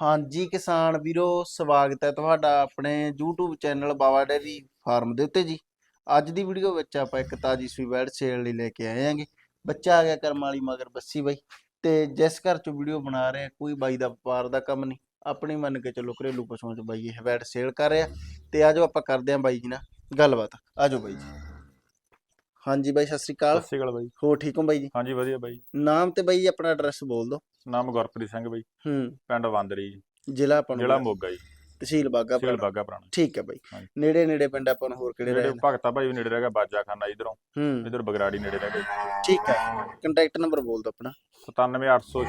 ਹਾਂਜੀ ਕਿਸਾਨ ਵੀਰੋ, ਸਵਾਗਤ ਹੈ ਤੁਹਾਡਾ ਆਪਣੇ YouTube channel Bawa dairy farm ਦੇ ਉੱਤੇ ਜੀ। ਅੱਜ ਦੀ ਵੀਡੀਓ ਵਿੱਚ ਆਪਾਂ ਇੱਕ ਤਾਜੀ ਸੂਈ ਬੈੜ ਸੇਲ ਲਈ ਲੈ ਕੇ ਆਏ ਆਂਗੇ ਬੱਚਾ ਆ ਗਿਆ ਕਰਮ ਵਾਲੀ ਮਗਰ ਬੱਸੀ ਬਾਈ। ਤੇ ਜਿਸ ਘਰ ਚ ਵੀਡੀਓ ਬਣਾ ਰਹੇ ਆ, ਕੋਈ ਬਾਈ ਦਾ ਵਪਾਰ ਦਾ ਕੰਮ ਨਹੀਂ। ਆਪਣੀ ਮੰਨ ਕੇ ਚੱਲੋ ਘਰੇਲੂ ਪਸ਼ੂਆਂ ਚ ਬਾਈ ਇਹ ਬੈੜ ਸੇਲ ਕਰ ਰਿਹਾ। ਤੇ ਆਜੋ ਆਪਾਂ ਕਰਦੇ ਆਂ ਬਾਈ ਜੀ ਨਾਲ ਗੱਲਬਾਤ। ਆਜੋ ਬਾਈ ਜੀ। ਹਾਂਜੀ ਬਾਈ ਸਤਿ ਸ੍ਰੀ ਅਕਾਲ। ਸਤਿ ਸ਼੍ਰੀ ਅਕਾਲ ਬਾਈ। ਹੋ ਠੀਕ ਹੋ ਬਾਈ ਜੀ? ਹਾਂਜੀ ਵਧੀਆ ਬਾਈ। ਨਾਮ ਤੇ ਬਾਈ ਜੀ ਆਪਣਾ ਐਡਰੈਸ ਬੋਲ ਦਿਓ। ਨਾਮ ਗੁਰਪ੍ਰੀਤ ਸਿੰਘ ਬਾਈ। ਹੂੰ। ਪਿੰਡ ਵਾਂਦਰੀ ਜ਼ਿਲ੍ਹਾ ਆਪਾਂ ਨੂੰ ਜ਼ਿਲ੍ਹਾ ਮੋਗਾ ਜੀ। ਤਹਿਸੀਲ ਬਾਗਾ ਸਿਵਲ ਬਾਗਾ ਪੁਰਾਣਾ। ਠੀਕ ਹੈ ਬਾਈ। ਹਾਂਜੀ। ਨੇੜੇ ਨੇੜੇ ਪਿੰਡ ਆਪਾਂ ਨੂੰ ਹੋਰ ਕਿਹੜੇ ਜਿਹੜੇ ਰਹੇ ਨੇ ਭਗਤਾ ਭਾਈ ਵੀ ਨੇੜੇ ਰਹਿ ਗਿਆ ਬਾਜਾ ਖਾਨਾ ਇਧਰੋਂ। ਹੂੰ। ਇਧਰ ਬਗਰਾੜੀ ਨੇੜੇ ਰਹਿ ਗਿਆ ਠੀਕ ਹੈ। ਕੰਟੈਕਟ ਨੰਬਰ ਬੋਲ ਦਿਓ ਆਪਣਾ। 97806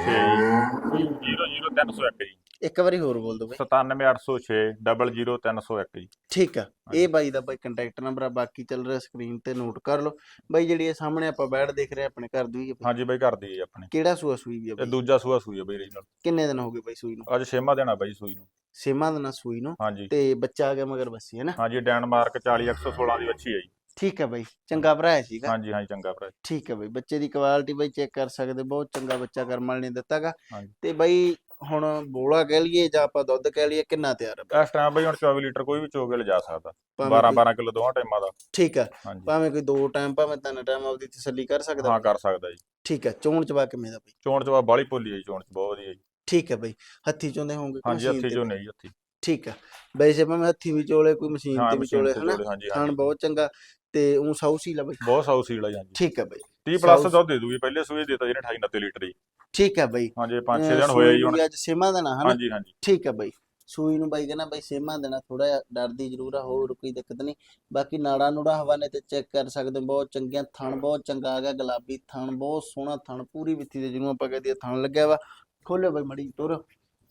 00301 ਜੀ। ਇੱਕ ਵਾਰੀ ਹੋਰ ਬੋਲ ਦਿਓ ਬਾਈ। 97806 00301 ਜੀ। ਠੀਕ ਹੈ ਹਾਂਜੀ। ਇਹ ਬਾਈ ਦਾ ਬਾਈ ਕੰਟੈਕਟ ਨੰਬਰ ਆ ਬਾਕੀ ਚੱਲ ਰਿਹਾ ਸਕਰੀਨ ਤੇ ਨੋਟ ਕਰ ਲਓ। ਬਾਈ ਜਿਹੜੀ ਇਹ ਸਾਹਮਣੇ ਆਪਾਂ ਬੈਠ ਦੇਖ ਰਹੇ ਆ ਆਪਣੇ ਘਰ ਦੀ ਹੈ ਬਾਈ। ਹਾਂਜੀ ਬਾਈ ਕਰਦੀ ਜੀ ਆਪਣੇ। ਕਿਹੜਾ ਸੂਆ ਸੂਈ ਵੀ ਆ ਇਹ ਬਾਈ? ਦੂਜਾ ਸੂਆ ਸੂਈ ਆ ਬਾਈ ਰੀਜਨਲ ਕਿੰਨੇ ਦਿਨ ਹੋ ਗਏ ਬਾਈ ਸੂਈ ਨੂੰ? ਅੱਜ ਛੇਵਾਂ ਦੇਣਾ ਬਾਈ ਸੂਈ ਨੂੰ। ਛੇਵਾਂ ਦਿਨ ਆ ਸੂਈ ਨੂੰ? ਹਾਂਜੀ। ਤੇ ਬੱਚਾ ਆ ਗਿਆ ਮਗਰ ਬੱਸੀ ਹੈ ਨਾ? ਹਾਂਜੀ ਡੈਨਮਾਰਕ 40116 ਦੀ ਵੱਛੀ ਹੈ ਜੀ। ਠੀਕ ਹੈ ਬਾਈ। ਚੰਗਾ ਭਰਾ ਹੈ ਸੀਗਾ? ਹਾਂਜੀ ਹਾਂਜੀ ਚੰਗਾ ਭਰਾ ਠੀਕ ਹੈ ਬਾਈ। ਬੱਚੇ ਦੀ ਕੁਆਲਿਟੀ ਬਾਈ ਚੈੱਕ ਕਰ ਸਕਦੇ ਬਹੁਤ ਚੰਗਾ ਬੱਚਾ ਕਰਮ ਵਾਲੇ ਨੇ ਦਿੱਤਾਗਾ। ਹਾਂਜੀ। ਤੇ ਬਾਈ ਹੁਣ ਬੋਲਾ ਕਹਿ ਲਈਏ ਜਾਂ ਆਪਾਂ ਦੁੱਧ ਕਹਿ ਲਈਏ ਕਿੰਨਾ ਤਿਆਰ ਹੈ? ਇਸ ਟਾਈਮ ਬਾਈ ਹੁਣ 24 ਲੀਟਰ ਕੋਈ ਵੀ ਚੋਗੇ ਲਿਜਾ ਸਕਦਾ। ਭਾਵੇਂ 12 ਕੋਈ- 12 ਕਿਲੋ ਦੋਵਾਂ ਟਾਈਮਾਂ ਦਾ। ਠੀਕ ਹੈ ਭਾਵੇਂ ਕੋਈ ਦੋ ਟਾਈਮ ਭਾਵੇਂ ਤਿੰਨ ਟਾਈਮ ਆਪਦੀ ਤਸੱਲੀ ਕਰ ਸਕਦਾ। ਹਾਂ ਕਰ ਸਕਦਾ ਜੀ। ਠੀਕ ਹੈ ਚੋਣ ਚਵਾ ਕਿਵੇਂ ਦਾ ਬਾਈ। ਚੋਣ ਚ ਬਾਲੀ ਭੋਲੀ ਹੈ ਜੀ ਚੋਣ ਚ ਬਹੁਤ ਵਧੀਆ ਜੀ। ਠੀਕ ਹੈ ਬਾਈ ਹੱਥੀ ਚੋਂਦੇ ਹੋਣਗੇ ਹਾਂਜੀ ਹੱਥੀ ਤੇ? ਜੋ ਹੱਥੀ। ਠੀਕ ਹੈ ਵੈਸੇ ਭਾਵੇਂ ਹੱਥੀ ਵੀ ਚੋਲੇ ਕੋਈ ਮਸ਼ੀਨ ਤੇ ਵੀ ਚੋਲੇ ਹਨਾ? ਥਣ ਬਹੁਤ ਚੰਗਾ। ਤੇ ਉਹ ਸਾਊਸੀ ਲਾ ਬਾਈ। ਬਹੁਤ ਸਾਊ ਸੀਲ ਆ ਜੀ ਹਾਂਜੀ। ਠੀਕ ਹੈ ਬਾਈ। 30 ਪਲੱਸ ਸਾਊ- ਦੁੱਧ ਦੇ ਦੂਗੀ ਪਹਿਲੇ ਸੂਏ ਦੇਤਾ ਜਿਹਨੇ 28 29 ਲੀਟਰ ਜੀ। ਠੀਕ ਹੈ ਬਾਈ। ਹਾਂਜੀ 5-6 ਅਹ ਦਿਨ ਹੋਇਆ ਜੀ ਹੁਣ। ਅੱਜ ਸੇਮਾ ਦੇਣਾ ਹਨਾ? ਹਾਂਜੀ ਹਾਂਜੀ। ਠੀਕ ਹੈ ਬਾਈ। ਸੂਈ ਨੂੰ ਬਾਈ ਕਹਿੰਦਾ ਬਾਈ ਸੇਮਾ ਦੇਣਾ ਥੋੜਾ ਡਰਦੀ ਜ਼ਰੂਰ ਆ ਹੋਰ ਕੋਈ ਦਿੱਕਤ ਨਹੀਂ। ਬਾਕੀ ਨਾੜਾ ਨੂੜਾ ਹਵਾਨੇ ਤੇ ਚੈੱਕ ਕਰ ਸਕਦੇ ਬਹੁਤ ਚੰਗੀਆਂ ਥਣ ਬਹੁਤ ਚੰਗਾ ਆ ਗਿਆ ਗੁਲਾਬੀ ਥਣ ਬਹੁਤ ਸੋਹਣਾ ਥਣ ਪੂਰੀ ਵਿੱਥੀ ਦੇ ਜਿਹਨੂੰ ਆਪਾਂ ਕਹਦੇ ਥਣ ਲੱਗਿਆ ਵਾ। ਖੋਲਿਓ ਬਾਈ ਮੜੀ ਤੁਰ।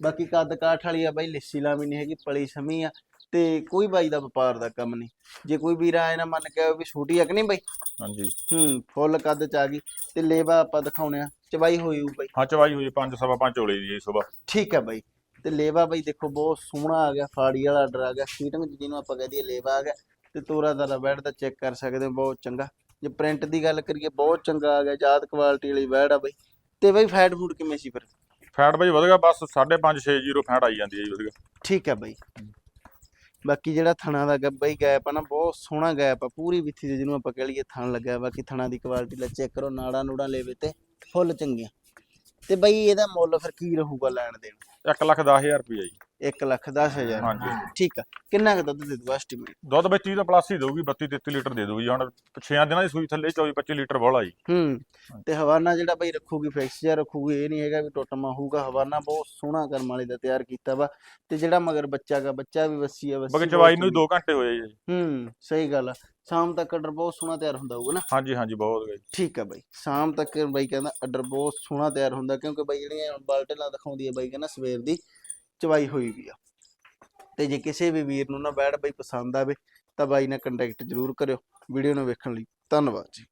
ਬਾਕੀ ਕੱਦ ਕਾਠ ਵਾਲੀ ਆ ਬਾਈ ਲਿੱਸੀ ਲਾਵੀ ਨਹੀਂ ਹੈਗੀ ਪਲੀ ਸਮੀ ਆ ਤੇ ਕੋਈ ਬਾਈ ਦਾ ਵਪਾਰ ਦਾ ਕੰਮ ਨਹੀਂ ਜੇ ਕੋਈ ਵੀਰ ਆਏ ਨਾ ਮੰਨ ਕੇ ਵੀ ਛੋਟੀ ਆ ਕਿ ਨਹੀਂ ਬਾਈ? ਹਾਂਜੀ। ਹੂੰ ਫੁੱਲ ਕੱਦ ਚ ਆ ਗਈ ਤੇ ਲੇਵਾ ਆਪਾਂ ਦਿਖਾਉਣੇ ਆ ਚਵਾਈ ਹੋਈ ਹੋਊ ਬਾਈ। ਹਾਂ ਚਵਾਈ ਹੋਈ 5 ਸਵਾ 5 ਚੋਲੇ ਦੀ ਜੀ ਸਵੇਰ ਠੀਕ ਹੈ ਬਾਈ ਤੇ ਲੇਵਾ ਬਾਈ ਦੇਖੋ ਬਹੁਤ ਸੋਹਣਾ ਆ ਗਿਆ ਫਾੜੀ ਵਾਲਾ ਆਰਡਰ ਆ ਗਿਆ ਫੀਟਿੰਗ ਜਿਹਨੂੰ ਆਪਾਂ ਕਹਦੇ ਲੇਵਾ ਆ ਗਿਆ ਤੇ ਤੋਰਾ ਦਾ ਬੈਡ ਦਾ ਚੈੱਕ ਕਰ ਸਕਦੇ ਹੋ ਬਹੁਤ ਚੰਗਾ। ਜੇ ਪ੍ਰਿੰਟ ਦੀ ਗੱਲ ਕਰੀਏ ਬਹੁਤ ਚੰਗਾ ਆ ਗਿਆ ਜਾਤ ਕੁਆਲਿਟੀ ਵਾਲੀ ਬੈਡ ਆ ਬਾਈ। ਤੇ ਬਾਈ ਫੈਟ ਫੂਡ ਕਿਵੇਂ ਸੀ ਫਿਰ? ਫੈਟ ਬਾਈ ਵਧਗਾ ਬਸ 5.5 60 ਫੈਟ ਆਈ ਜਾਂਦੀ ਹੈ ਜੀ ਵਧਗਾ। ਠੀਕ ਹੈ ਬਾਈ। ਬਾਕੀ ਜਿਹੜਾ ਥਣਾ ਦਾ ਗਾ- ਬਾਈ ਗੈਪ ਆ ਨਾ ਬਹੁਤ ਸੋਹਣਾ ਗੈਪ ਆ ਪੂਰੀ ਵਿੱਥੀ ਜਿਹਨੂੰ ਆਪਾਂ ਕਹ ਲਈਏ ਥਣ ਲੱਗਾ ਬਾਕੀ ਥਣਾ ਦੀ ਕੁਆਲਿਟੀ ਲੈ ਚੈੱਕ ਕਰੋ ਨਾੜਾ ਨੂੜਾ ਲੇਵੇ ਤੇ ਫੁੱਲ ਚੰਗੀਆਂ। ਤੇ ਬਾਈ ਇਹਦਾ ਮੁੱਲ ਫਿਰ ਕੀ ਰਹੂਗਾ ਲੈਣ ਦੇਣ? 1 ਲੱਖ 10000 ਰੁਪਏ ਜੀ। 1 ਲੱਖ 10000 ਹਾਂਜੀ। ਠੀਕ ਆ। ਕਿੰਨਾ ਕੁ ਦੁੱਧ ਦੇ ਦੂ ਐਸਟੀਮੇਟ ਦੁੱਧ ਵਿੱਚ 30 ਦਾ ਪਲੱਸ ਹੀ ਦੇਊਗੀ 32 33 ਲੀਟਰ ਦੇ ਦਊਗੀ। ਹੁਣ 6 ਦਿਨਾਂ ਦੀ ਸੂਈ ਥੱਲੇ 24 25 ਲੀਟਰ ਬੋਲਾ ਜੀ ਹੂੰ। ਤੇ ਹਵਾਨਾ ਜਿਹੜਾ ਬਈ ਰੱਖੂਗੀ ਫਿਕਸ ਜਿਹਾ ਰੱਖੂਗੀ ਇਹ ਨਹੀਂ ਹੈਗਾ ਵੀ ਟੁੱਟਮਾ ਹੋਊਗਾ ਹਵਾਨਾ ਬਹੁਤ ਸੋਹਣਾ ਕਰਮ ਵਾਲੇ ਦਾ ਤਿਆਰ ਕੀਤਾ ਵਾ। ਤੇ ਜਿਹੜਾ ਮਗਰ ਬੱਚਾ ਗਾ ਬੱਚਾ ਵੀ ਵੱਸੀ ਆ ਵੱਸੀ ਬਹੁਤ ਚਵਾਈ ਨੂੰ ਚੰਗੀ। 2 ਘੰਟੇ ਹੋਏ ਜੀ। ਹੂੰ ਸਹੀ ਗੱਲ ਆ। ਸ਼ਾਮ ਤੱਕ ਆਰਡਰ ਬਹੁਤ ਸੋਹਣਾ ਤਿਆਰ ਹੁੰਦਾ ਹੋਊਗਾ ਨਾ। ਹਾਂਜੀ ਹਾਂਜੀ ਬਹੁਤ ਗਏ ਠੀਕ ਆ ਬਾਈ। ਸ਼ਾਮ ਤੱਕ ਬਾਈ ਕਹਿੰਦਾ ਆਰਡਰ ਬਹੁਤ ਸੋਹਣਾ ਤਿਆਰ ਹੁੰਦਾ ਕਿਉਂਕਿ ਬਾਈ ਜਿਹੜੀਆਂ ਬਾਲਟਲਾਂ ਦਿਖਾਉਂਦੀ ਆ ਬਾਈ ਕਹਿੰਦਾ ਸਵੇਰ ਦੀ ਚਵਾਈ ਹੋਈ ਵੀ ਆ। ਤੇ ਜੇ ਕਿਸੇ ਵੀ ਵੀਰ ਨੂੰ ਨਾ ਬੈੜ ਬਾਈ ਪਸੰਦ ਆਵੇ, ਤਾਂ ਬਾਈ ਨਾਲ ਕੰਟੈਕਟ ਜ਼ਰੂਰ ਕਰਿਓ। ਵੀਡੀਓ ਨੂੰ ਵੇਖਣ ਲਈ ਧੰਨਵਾਦ ਜੀ।